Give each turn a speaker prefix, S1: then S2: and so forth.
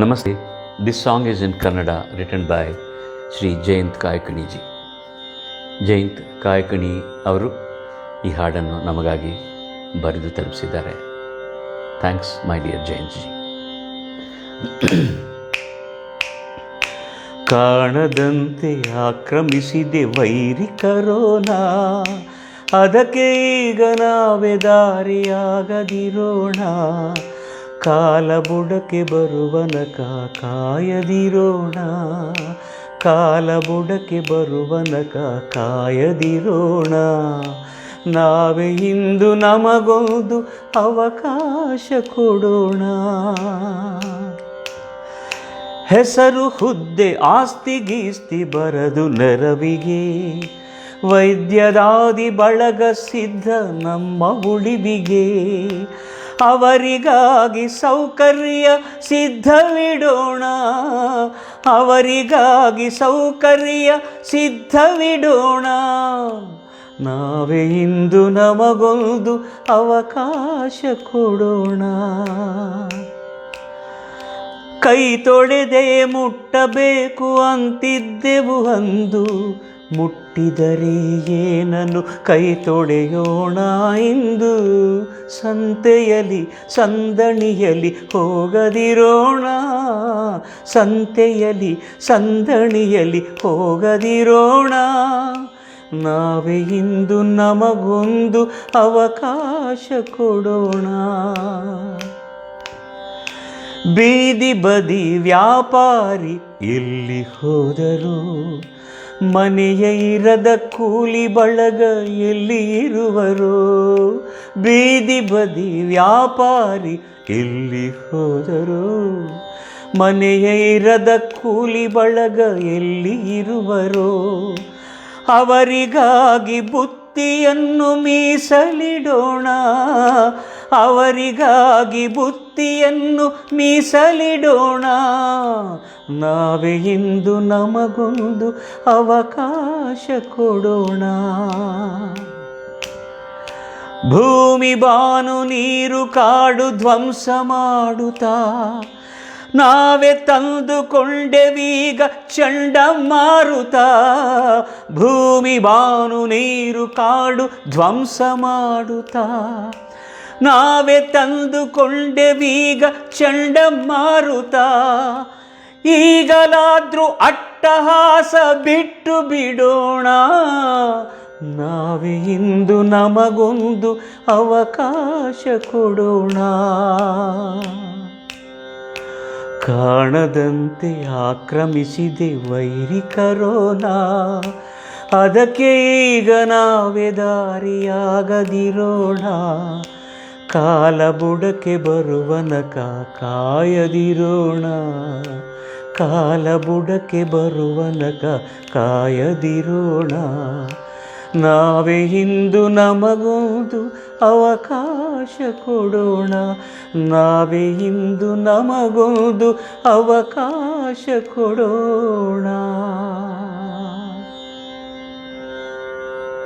S1: ನಮಸ್ತೆ. This song is in Kannada written by Shri Jayant ಕಾಯಕಣಿಜಿ Jayant Kaikini ಅವರು ಈ ಹಾಡನ್ನು ನಮಗಾಗಿ ಬರೆದು ತಲುಪಿಸಿದ್ದಾರೆ. Thanks my dear Jayant ji ಕಾಣದಂತೆ ಆಕ್ರಮಿಸಿದೆ ವೈರಿ ಕರೋನಾ. ಅದಕ್ಕೆ ಈಗ ನಾವೇ ದಾರಿಯಾಗದಿರೋಣ. ಕಾಲ ಬುಡಕ್ಕೆ ಬರುವನಕ ಕಾಯದಿರೋಣ. ಕಾಲ ಬುಡಕ್ಕೆ ಬರುವನಕ ಕಾಯದಿರೋಣ. ನಾವೇ ಇಂದು ನಮಗೊಂದು ಅವಕಾಶ ಕೊಡೋಣ. ಹೆಸರು ಹುದ್ದೆ, ಆಸ್ತಿ ಗೀಸ್ತಿ ಬರದು ನೆರವಿಗೆ. ವೈದ್ಯದಾದಿ ಬಳಗ ಸಿದ್ಧ ನಮ್ಮ ಉಳಿವಿಗೆ. ಅವರಿಗಾಗಿ ಸೌಕರ್ಯ ಸಿದ್ಧವಿಡೋಣ. ಅವರಿಗಾಗಿ ಸೌಕರ್ಯ ಸಿದ್ಧವಿಡೋಣ. ನಾವೇ ಇಂದು ನಮಗೊಂದು ಅವಕಾಶ ಕೊಡೋಣ. ಕೈ ತೊಳೆದೆ ಮುಟ್ಟಬೇಕು ಅಂತಿದ್ದೆವು ಅಂದು. ಮುಟ್ಟಿದರೆ ಏನನ್ನು ಕೈ ತೊಳೆಯೋಣ ಇಂದು? ಸಂತೆಯಲಿ ಸಂದಣಿಯಲಿ ಹೋಗದಿರೋಣ? ಸಂತೆಯಲಿ ಸಂದಣಿಯಲಿ ಹೋಗದಿರೋಣ? ನಾವೇ ಇಂದು ನಮಗೊಂದು ಅವಕಾಶ ಕೊಡೋಣ. ಬೀದಿ ಬದಿ ವ್ಯಾಪಾರಿ ಎಲ್ಲಿ ಹೋದರು? ಮನೆಯ ಇರದ ಕೂಲಿ ಬಳಗ ಎಲ್ಲಿ ಇರುವರು ಬೀದಿ ಬದಿ ವ್ಯಾಪಾರಿ ಎಲ್ಲಿ ಹೋದರು? ಮನೆಯ ಇರದ ಕೂಲಿ ಬಳಗ ಎಲ್ಲಿ ಇರುವರು? ಅವರಿಗಾಗಿ ಬುತ್ತಿಯನ್ನು ಮೀಸಲಿಡೋಣ. ಅವರಿಗಾಗಿ ಬುತ್ತಿಯನ್ನು ಮೀಸಲಿಡೋಣ. ನಾವೇ ಇಂದು ನಮಗೊಂದು ಅವಕಾಶ ಕೊಡೋಣ. ಭೂಮಿ ಬಾನು ನೀರು ಕಾಡು ಧ್ವಂಸ ಮಾಡುತ್ತಾ. ನಾವೇ ತಂದುಕೊಂಡೆವೀಗ ಚಂಡಮಾರುತ ಭೂಮಿ ಬಾನು ನೀರು ಕಾಡು ಧ್ವಂಸ ಮಾಡುತ್ತಾ. ನಾವೇ ತಂದುಕೊಂಡೆವೀಗ ಚಂಡಮಾರುತ ಈಗಲಾದ್ರೂ ಅಟ್ಟಹಾಸ ಬಿಟ್ಟು ಬಿಡೋಣ. ನಾವೇ ಇಂದು ನಮಗೊಂದು ಅವಕಾಶ ಕೊಡೋಣ. ಕಾಣದಂತೆ ಆಕ್ರಮಿಸಿದೆ ವೈರಿ ಕರೋನಾ. ಅದಕ್ಕೆ ಈಗ ನಾವೇ ದಾರಿಯಾಗದಿರೋಣ. ಕಾಲ ಬುಡಕ್ಕೆ ಬರುವನಕ ಕಾಯದಿರೋಣ. ಕಾಲ ಬುಡಕ್ಕೆ ಬರುವನಕ ಕಾಯದಿರೋಣ. ನಾವೇ ಇಂದು ನಮಗೊಂದು ಅವಕಾಶ ಕೊಡೋಣ. ನಾವೇ ಇಂದು ನಮಗೊಂದು ಅವಕಾಶ ಕೊಡೋಣ.